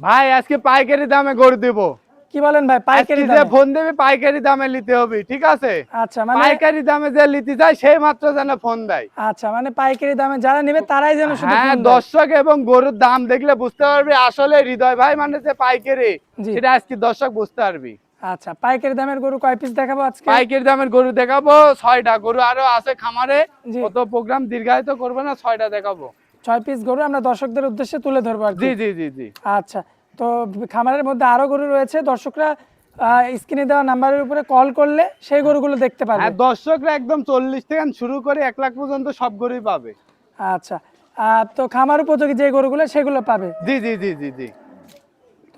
ভাই আজকে পাইকারি দামে গরু দেবো। কি বলেন ভাই পাইকারি যে? ফোন দেবে পাইকারি দামে নিতে হবে ঠিক আছে? আচ্ছা মানে পাইকারি দামে যে নিতে চায় সেই মাত্র যেন ফোন দেয়। আচ্ছা মানে পাইকারি দামে যারা নেবে তারাই যেন শুধু হ্যাঁ দর্শক এবং গরুর দাম দেখলে বুঝতে পারবি আসলে হৃদয় ভাই মানে যে পাইকারি সেটা আজকে দর্শক বুঝতে পারবি। আচ্ছা পাইকারি দামের গরু কয় পিস দেখাবো আজকে? পাইকারি দামের গরু দেখাবো ছয়টা। গরু আরও আছে খামারে। কত প্রোগ্রাম দীর্ঘায়িত করব না ছয়টা দেখাবো। ছয় পিস গরু আমরা দর্শকদের উদ্দেশ্যে তুলে ধরবো আর। জি জি জি জি। আচ্ছা তো খামারের মধ্যে আরও গরু রয়েছে। দর্শকরা স্ক্রিনে দেওয়া নাম্বারের উপরে কল করলে সেই গরুগুলো দেখতে হ্যাঁ পারবে দর্শকরা একদম চল্লিশ থেকে শুরু করে এক লাখ পর্যন্ত সব গরুই পাবে। আচ্ছা তো খামার উপযোগী যে গরুগুলো সেগুলো পাবে। জি জি জি জি জি।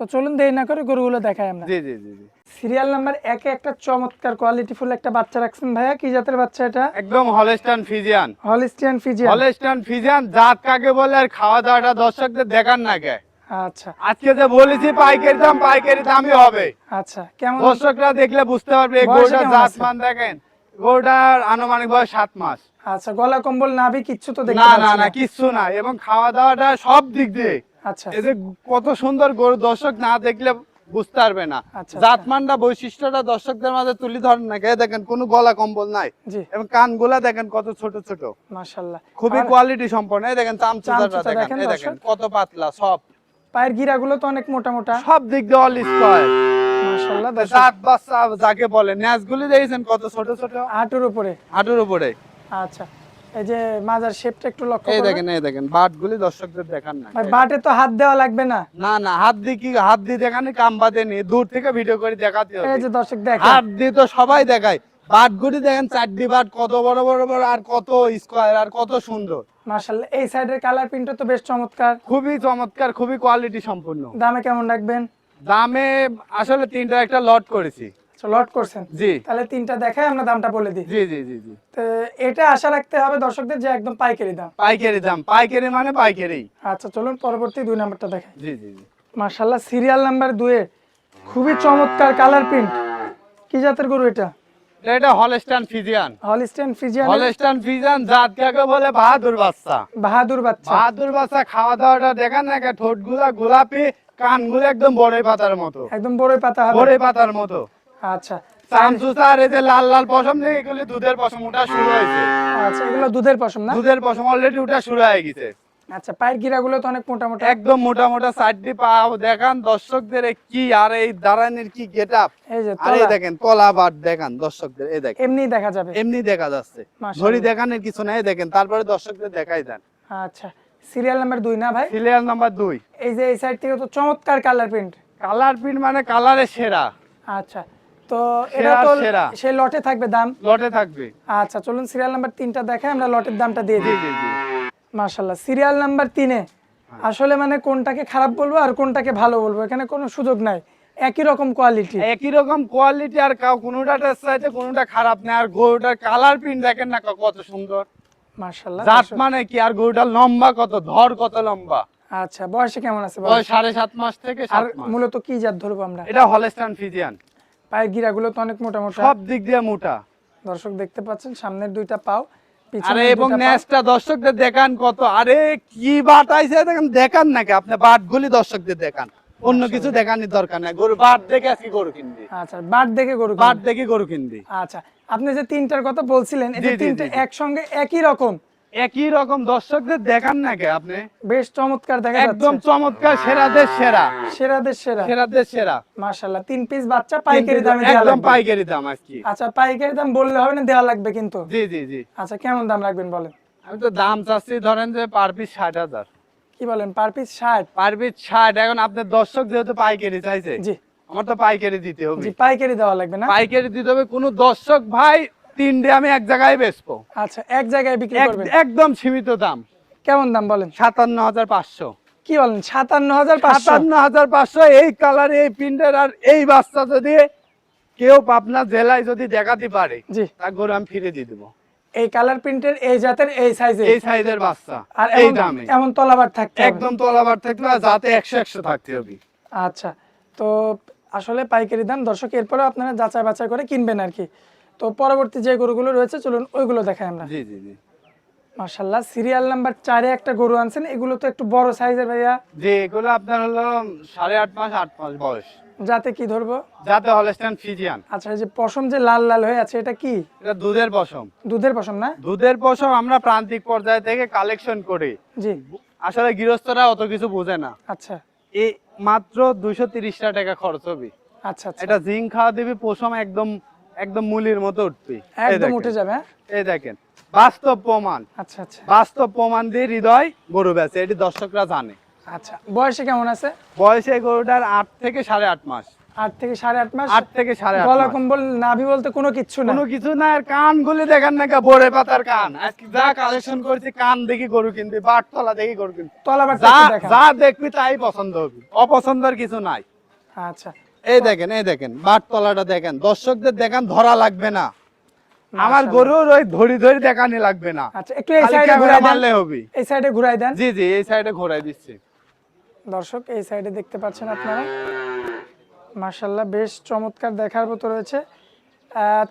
তো চলুন দেরি না করে গরুগুলো দেখাই আমরা। জি জি জি সিরিয়াল নাম্বার একে একটা চমৎকার কোয়ালিটি ফুল একটা বাচ্চা রাখছেন ভাইয়া। কি জাতের বাচ্চা এটা? একদম Holstein Friesian Holstein Friesian Holstein Friesian জাত কাকে বলে আর খাওয়া দাওয়াটা দর্শকদের দেখার না কে আচ্ছা। আজকে যে বলেছি পাইকারি দাম পাইকারি দামই হবে। আচ্ছা কেমন? দর্শকরা দেখলে বুঝতে পারবে এই কেমন জাত মান দেখেন। গরুটার আনুমানিক বয়স সাত মাস। আচ্ছা গলা কম্বল নাভি কিচ্ছু তো দেখতে না না না কিচ্ছু না। এবং খাওয়া দাওয়াটা সব দিক দিয়ে আচ্ছা। এই যে কত সুন্দর গরু দর্শক না দেখলে বুঝতে পারবে না। আচ্ছা, জাতমানটা বৈশিষ্ট্যটা দর্শকদের মাঝে তুলে ধরেন না কে দেখেন কোনো গলা কম্বল নাই। এবং কানগুলা দেখেন কত ছোট ছোট। মাশাআল্লাহ খুবই কোয়ালিটি সম্পন্ন। এই দেখেন দেখেন এই দেখেন কত পাতলা সব। পায়ের গিরাগুলো তো অনেক মোটা মোটা। সব দিক দিয়ে অল স্কয়ার মাশাআল্লাহ বাচ্চা যাকে বলে দেখেছেন কত ছোট ছোট? হাঁটুর উপরে। হাঁটুর উপরে। আচ্ছা। এই যে মাজার শেপটা একটু লক্ষ্য এই দেখেন এই দেখেন বাটগুলি দর্শকদের দেখান না। ভাই বাটে তো হাত দেওয়া লাগবে না। না না হাত দিয়ে কি হাত দিয়ে দেখানি কাম বাদে নি দূর থেকে ভিডিও করে দেখাতে এই যে দর্শক দেখেন। হাত দিয়ে তো সবাই দেখায়। বাটগুলি দেখেন চারটি বাট কত বড় বড় বড় আর কত স্কয়ার আর কত সুন্দর। মাশাআল্লাহ এই সাইডের কালার প্রিন্টটা তো বেশ চমৎকার। খুবই চমৎকার খুবই কোয়ালিটি সম্পূর্ণ। দামে কেমন রাখবেন? দামে আসলে তিনটা একটা লট করেছি। লট করছেন। জি। তাহলে তিনটা দেখায় আমরা দামটা বলে দিই। জি জি জি জি। তো এটা আশা রাখতে হবে দর্শকদের যে একদম পাইকারি দাম। পাইকারি দাম পাইকারি মানে পাইকারি। আচ্ছা চলুন পরবর্তী দুই নাম্বারটা দেখাই। জি জি জি। মাশাআল্লাহ সিরিয়াল নাম্বার দুয়ে খুবই চমৎকার কালার প্রিন্ট কি জাতের গরু এটা? এটা- ফিজিয়ান ফিজিয়ান হলস্টান ফিজিয়ান জাত কাকে বলে? বাহাদুর বাচ্চা। বাহাদুর বাচ্চা। বাহাদুর বাচ্চা খাওয়া দাওয়াটা দেখেন না ঠোঁটগুলা গোলাপি কানগুলো একদম বড়ই পাতার মতো। একদম বড়ই পাতা বড়ই পাতার মতো। আচ্ছা। চামচুচা এই যে লাল লাল পশম নেই এগুলি দুধের পশম ওটা শুরু হয়েছে। আচ্ছা এগুলো দুধের পশম না? দুধের পশম অলরেডি ওটা শুরু হয়ে গেছে। আচ্ছা পায়ের গিরাগুলো তো অনেক মোটা মোটা একদম মোটা মোটা চারটি পা দেখান দর্শকদের কি আর এই দাঁড়ানির কি গেট এই যে আর এই তলা, বাট দেখান দর্শকদের এই দেখেন। এমনি দেখা যাবে। এমনি দেখা যাচ্ছে। দেখানোর কিছু নাই দেখেন তারপরে দর্শকদের দেখাই দেন। আচ্ছা সিরিয়াল নাম্বার দুই না ভাই? সিরিয়াল নাম্বার দুই। এই যে এই সাইড থেকে তো চমৎকার কালার প্রিন্ট কালার প্রিন্ট মানে কালারে সেরা। আচ্ছা তো এটা তো সেই লটে থাকবে দাম? লটে থাকবে। আচ্ছা চলুন সিরিয়াল নাম্বার তিনটা দেখে আমরা লটের দামটা দিয়ে দিই। মাশাল্লাহ সিরিয়াল নাম্বার তিনে। আসলে মানে কোনটাকে খারাপ বলব আর কোনটাকে ভালো বলব এখানে কোনো সুযোগ নাই। একই রকম কোয়ালিটি একই রকম কোয়ালিটি আর কাউ কোনোটা কোনোটা খারাপ না আর গরুটার কালার প্রিন্ট দেখেন না কত সুন্দর। মাশাল্লাহ জাত মানে কি? আর গরুটার লম্বা কত ধর কত লম্বা? আচ্ছা বয়সে কেমন আছে বয়স? সাড়ে সাত মাস থেকে আর মূলত কি জাত ধরবো আমরা? এটা হলেস্টান ফিজিয়ান পায়ের গিরাগুলো তো অনেক মোটা মোটা। সব দিক দিয়ে মোটা। দর্শক দেখতে পাচ্ছেন সামনের দুইটা পাও আরে এবং ন্যাসটা দর্শকদের দেখান কত। আরে কি বাট আইছে দেখেন দেখান নাকি আপনি বাট গুলি দর্শকদের দেখান। অন্য কিছু দেখানোর দরকার নাই। গরু বাট দেখে আজকে গরু কিনবি। আচ্ছা বাট দেখে গরু বাট দেখে গরু কিনবি। আচ্ছা আপনি যে তিনটার কথা বলছিলেন এই তিনটে। একসঙ্গে একই রকম। একই রকম দর্শকদের দেখান নাকি আপনি? বেশ চমৎকার দেখা একদম চমৎকার সেরাদের সেরা। সেরাদের সেরা। সেরাদের সেরা। মাশাআল্লাহ তিন পিস বাচ্চা পাইকারি দামে দেওয়া একদম পাইকারি দাম আজকে আচ্ছা পাইকারি দাম বললে হবে না দেওয়া লাগবে কিন্তু? জি জি জি। আচ্ছা কেমন দাম রাখবেন বলেন? আমি তো দাম চাচ্ছি ধরেন যে পার পিস ষাট হাজার। কি বলেন পার পিস ষাট? পার পিস ষাট এখন আপনার দর্শক যেহেতু পাইকারি চাইছে জি। আমার তো পাইকারি দিতে হবে। জি পাইকারি দেওয়া লাগবে না? পাইকারি দিতে হবে কোনো দর্শক ভাই তিনটে আমি এক জায়গায় বেচবো। আচ্ছা এক জায়গায় বিক্রি করবেন? একদম সীমিত দাম। কেমন দাম বলেন? সাতান্ন হাজার পাঁচশো। কি বলেন সাতান্ন হাজার সাতান্ন হাজার পাঁচশো এই কালার এই প্রিন্টের আর এই বাচ্চা যদি কেউ পাবনা জেলায় যদি দেখাতে পারে জি। তার গরু আমি ফিরে দিয়ে দেবো। এই কালার প্রিন্টের এই জাতের এই সাইজে এই সাইজের বাচ্চা। আর এই দামে। এমন তলাবার থাকতে। একদম তলাবার থাকবে আর যাতে একশো একশো থাকতে হবে। আচ্ছা তো আসলে পাইকারি দাম দর্শক এরপরেও আপনারা যাচাই বাছাই করে কিনবেন আর কি। তো পরবর্তী যে গরুগুলো রয়েছে চলুন ওইগুলো দেখাই আমরা। জি জি জি। মাশাল্লাহ সিরিয়াল নাম্বার চারে একটা গরু আনছেন এগুলো তো একটু বড় সাইজের ভাইয়া। যে এগুলো আপনার হলো সাড়ে আট মাস আট মাস বয়স। যাতে কি ধরবো? যাতে হলস্টাইন ফিজিয়ান আচ্ছা এই যে পশম যে লাল লাল হয়ে আছে এটা কি? এটা দুধের পশম। দুধের পশম না? দুধের পশম আমরা প্রান্তিক পর্যায়ে থেকে কালেকশন করি। জি। আসলে গৃহস্থরা অত কিছু বোঝে না। আচ্ছা। এই মাত্র দুইশো তিরিশটা টাকা খরচ হবে। আচ্ছা আচ্ছা। এটা জিঙ্ক খাওয়া দিবি পশম একদম একদম মুলির মতো উঠবি। একদম উঠে যাবে হ্যাঁ? এই দেখেন বাস্তব প্রমাণ। আচ্ছা আচ্ছা। বাস্তব প্রমাণ দিয়ে হৃদয় গরু বেচে এটি দর্শকরা জানে। আচ্ছা বয়সে কেমন আছে? বয়সে গরুটার আট থেকে সাড়ে আট মাস। আট থেকে সাড়ে আট মাস? আট থেকে সাড়ে গলা কম্বল নাভি বলতে কোনো কিচ্ছু না কোনো কিছু না আর কান গুলি দেখেন না বোরে পাতার কান। আজকে যা কালেকশন করেছি কান দেখি গরু কিনবি বাটতলা দেখি গরু কিনবি। যা দেখবি তাই পছন্দ হবে অপছন্দের কিছু নাই। আচ্ছা এই দেখেন এই দেখেন বাটতলাটা দেখেন। দর্শকদের দেখান ধরা লাগবে না। আমার মাশাআল্লাহ। গরুর ওই ধরি ধরি দেখানি লাগবে না। আচ্ছা একটু এই সাইডে ঘুরাই মারলে হবে। এই সাইডে ঘুরাই দেন। জি জি এই সাইডে ঘোরাই দিচ্ছি। দর্শক এই সাইডে দেখতে পাচ্ছেন আপনারা? মার্শাল্লাহ বেশ চমৎকার দেখার মতো রয়েছে।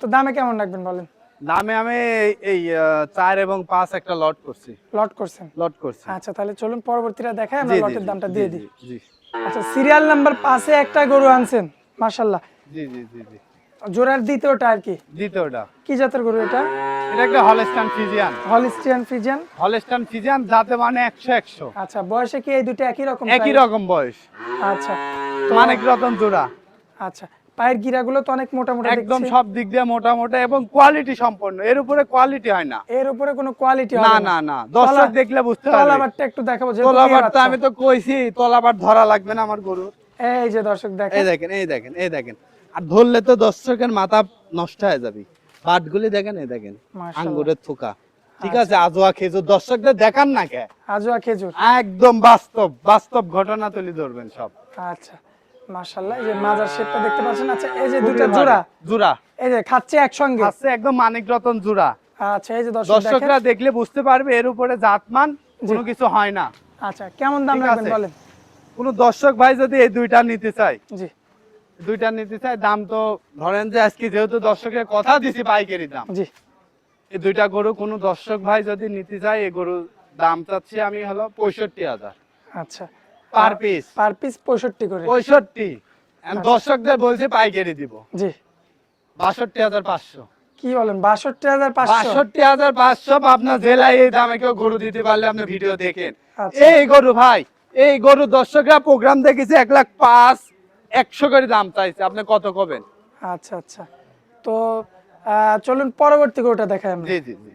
তো দামে কেমন রাখবেন বলেন? দামে আমি এই- চার এবং পাঁচ একটা লট করছি। লট করছেন? লট করছি। আচ্ছা তাহলে চলুন পরবর্তীটা দেখাই আমরা লটের দামটা দিয়ে দিই। জি। আচ্ছা সিরিয়াল নাম্বার পাঁচে একটা গরু আনছেন মার্শাল্লাহ জি জি জি জি। জোড়ার দ্বিতীয়টা আর কি? দ্বিতীয়টা। কি জাতের গরু এটা? এটা একটা Holstein Friesian Holstein Friesian Holstein Friesian জাতে মানে একশো একশো। আচ্ছা বয়সে কি এই দুটো একই রকম একই রকম বয়স। আচ্ছা। মানিক রতন জোড়া। আচ্ছা। পায়ের গিরাগুলো তো অনেক মোটা মোটা একদম সব দিক দিয়ে মোটা মোটা এবং কোয়ালিটি সম্পন্ন। এর উপরে কোয়ালিটি হয় না। এর উপরে কোনো কোয়ালিটি না না। না দর্শক দেখলে বুঝতে পারবে। তলাবারটা একটু দেখাবো যেহেতু তলাবার পেয়ে তো আমি তো কইছি তলাবার ধরা লাগবে না আমার গরু এই যে দর্শক দেখেন। এই দেখেন এই দেখেন এই দেখেন। আর ধরলে তো দর্শকের মাথা নষ্ট হয়ে যাবে। পাটগুলি দেখেন এই দেখেন। আঙ্গুরের থোকা। ঠিক আছে আজোয়া খেজুর। দর্শকদের দেখান না কে? আজোয়া খেজুর। একদম বাস্তব বাস্তব ঘটনা তুলে ধরবেন সব। আচ্ছা। মাশাআল্লাহ এই যে মাজার শেপটা দেখতে পাচ্ছেন? আচ্ছা এই যে দুটো জোড়া? জোড়া। এই যে খাচ্ছে একসঙ্গে? আছে একদম মানিক রতন জোড়া। আচ্ছা এই যে দর্শকরা দেখলে বুঝতে পারবে এর উপরে জাতমান কোনো কিছু হয় না। আচ্ছা কেমন দাম রাখবেন বলেন? কোনো দর্শক ভাই যদি এই দুইটা নিতে চায় জি। দুইটা নিতে চায় দাম তো ধরেন যে আজকে যেহেতু দর্শকের কথা দিছি পাইকারি দাম। জি। এই দুইটা গরু কোনো দর্শক ভাই যদি নিতে চায় এই গরুর দাম চাচ্ছি আমি হলো পঁয়ষট্টি হাজার। আচ্ছা পার পিস। পার পিস পঁয়ষট্টি করে। পঁয়ষট্টি। দর্শকদের বলছে পাইকারি দিব। জি। বাষট্টি হাজার পাঁচশো। কি বলেন বাষট্টি হাজার পাঁচশো? বাষট্টি হাজার পাঁচশো আপনার জেলায় এই দামে কেউ গরু দিতে পারলে আপনি ভিডিও দেখেন। আচ্ছা। এই গরু ভাই এই গরু দর্শকরা প্রোগ্রাম দেখেছে এক লাখ পাঁচ একশো করে দাম চাইছে। আপনি কত কবেন? আচ্ছা আচ্ছা। তো আহ, চলুন পরবর্তী গরুটা দেখাই আমরা। জি জি জি।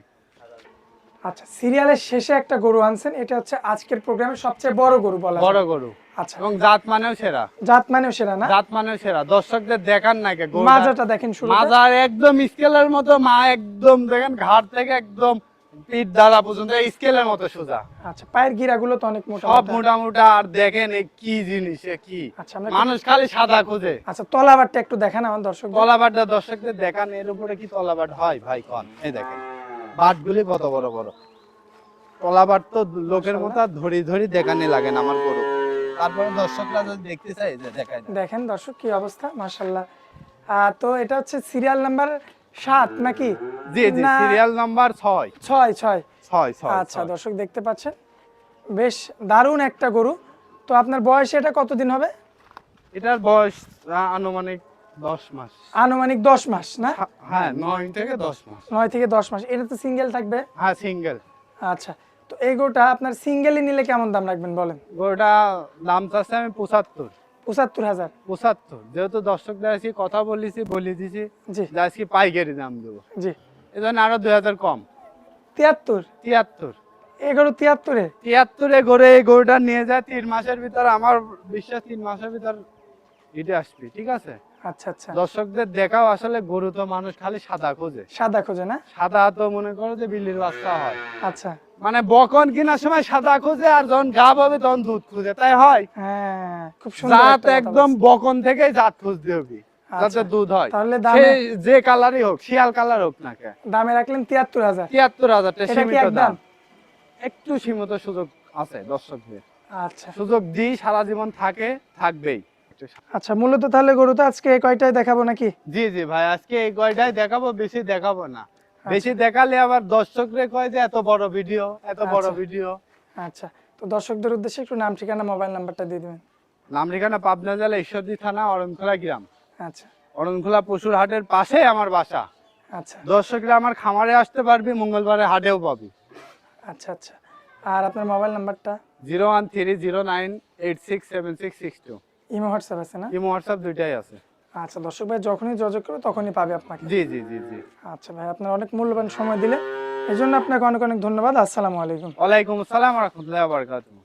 আচ্ছা সিরিয়ালের শেষে একটা গরু আনছেন এটা হচ্ছে আজকের প্রোগ্রামের সবচেয়ে বড় গরু বলা বড় গরু। আচ্ছা। এবং জাত মানেও সেরা। জাত মানেও সেরা না? জাত মানেও সেরা। দর্শকদের দেখান না কে মাজাটা দেখেন শুরু মাজার একদম স্কেলের মতো মা একদম দেখেন ঘাট থেকে একদম পিঠ দ্বারা পর্যন্ত স্কেলের মতো সোজা। আচ্ছা পায়ের গিরাগুলো তো অনেক মোটা সব মোটা। মোটা আর দেখেন কি জিনিস কি। আচ্ছা মানুষ খালি সাদা খুঁজে। আচ্ছা তলাবারটা একটু দেখান আমার দর্শক তলাবাটটা দর্শকদের দেখান এর উপরে কি তলাবাট হয়? ভাই কন এই দেখেন। বাটগুলি কত বড় বড়? তলাবাট তো লোকের মতো ধরি ধরি দেখানি লাগে না আমার গরু। তারপরে দর্শকরা যদি দেখতে চাই দেখায় দেখেন দর্শক কি অবস্থা মাশাল্লাহ তো এটা হচ্ছে সিরিয়াল নাম্বার সাত নাকি? জি জি সিরিয়াল নাম্বার ছয় ছয়। ছয় ছয় ছয়। আচ্ছা দর্শক দেখতে পাচ্ছেন। বেশ দারুণ একটা গরু। তো আপনার বয়সে এটা কতদিন হবে? এটার বয়স আনুমানিক দশ মাস। আনুমানিক দশ মাস না? হ্যাঁ নয় থেকে দশ মাস। নয় থেকে দশ মাস। এটা তো সিঙ্গেল থাকবে? হ্যাঁ সিঙ্গেল আচ্ছা তো এই গরুটা আপনার সিঙ্গেলই নিলে কেমন দাম রাখবেন বলেন? গরুটা দাম চাচ্ছে আমি পঁচাত্তর। পঁচাত্তর হাজার। পঁচাত্তর। যেহেতু দর্শকদের আজকে কথা বলেছি বলে দিছি জি। আজকে পাইকারি দাম দেবো। জি। এই জন্য আরও দুই হাজার কম। তিয়াত্তর? তিয়াত্তর। এই গরু তিয়াত্তরে? তিয়াত্তরে গড়ে এই গরুটা নিয়ে যায় তিন মাসের ভিতর আমার বিশ্বাস তিন মাসের ভিতর ইটে আসবে ঠিক আছে? আচ্ছা আচ্ছা। দর্শকদের দেখাও আসলে গরু তো মানুষ খালি সাদা খোঁজে। সাদা খোঁজে না? সাদা তো মনে করো যে বিল্লির বাচ্চা হয়। আচ্ছা। মানে বকন কেনার সময় সাদা খুঁজে আর যখন গাব হবে তখন দুধ খুঁজে তাই হয়? হ্যাঁ খুব সুন্দর জাত একদম বকন থেকেই জাত খুঁজতে হবে যাতে আচ্ছা। দুধ হয়। তাহলে দামে যে কালারই হোক শিয়াল কালার হোক না কে দামে রাখলেন তিয়াত্তর হাজার। তিয়াত্তর হাজার টাকা এটা সীমিত দাম। একটু সীমিত সুযোগ আছে দর্শকদের। আচ্ছা। সুযোগ দিই সারা জীবন থাকে থাকবেই। আচ্ছা মূলত তাহলে গরু তো আজকে কয়টায় দেখাবো নাকি? জি জি ভাই আজকে এই গয়টাই দেখাবো বেশি দেখাবো না। বেশি দেখালে আবার দর্শকরে কয় যে এত বড় ভিডিও এত বড় আচ্ছা। ভিডিও। আচ্ছা তো দর্শকদের উদ্দেশ্যে একটু নাম ঠিকানা মোবাইল নাম্বারটা দিয়ে দিবেন। নাম ঠিকানা পাবনা জেলা ঈশ্বরদী থানা অরণখোলা গ্রাম। আচ্ছা। অরণখোলা পশুর হাটের পাশে আমার বাসা। আচ্ছা। দর্শকরা আমার খামারে আসতে পারবি মঙ্গলবারে হাটেও পাবি। আচ্ছা আচ্ছা। আর আপনার মোবাইল নাম্বারটা? Zero one three zero nine eight six seven six six two. Imo WhatsApp আছে না? ইমো হোয়াটসঅ্যাপ দুইটাই আছে। আচ্ছা দর্শক ভাই যখনই যোগাযোগ করবে তখনই পাবে আপনাকে। জি জি জি জি। আচ্ছা ভাই আপনার অনেক মূল্যবান সময় দিলে এই জন্য আপনাকে অনেক অনেক ধন্যবাদ। আসসালামু আলাইকুম। ওয়ালাইকুম আসসালাম রহমতুল্লাহ বারকাতুহ।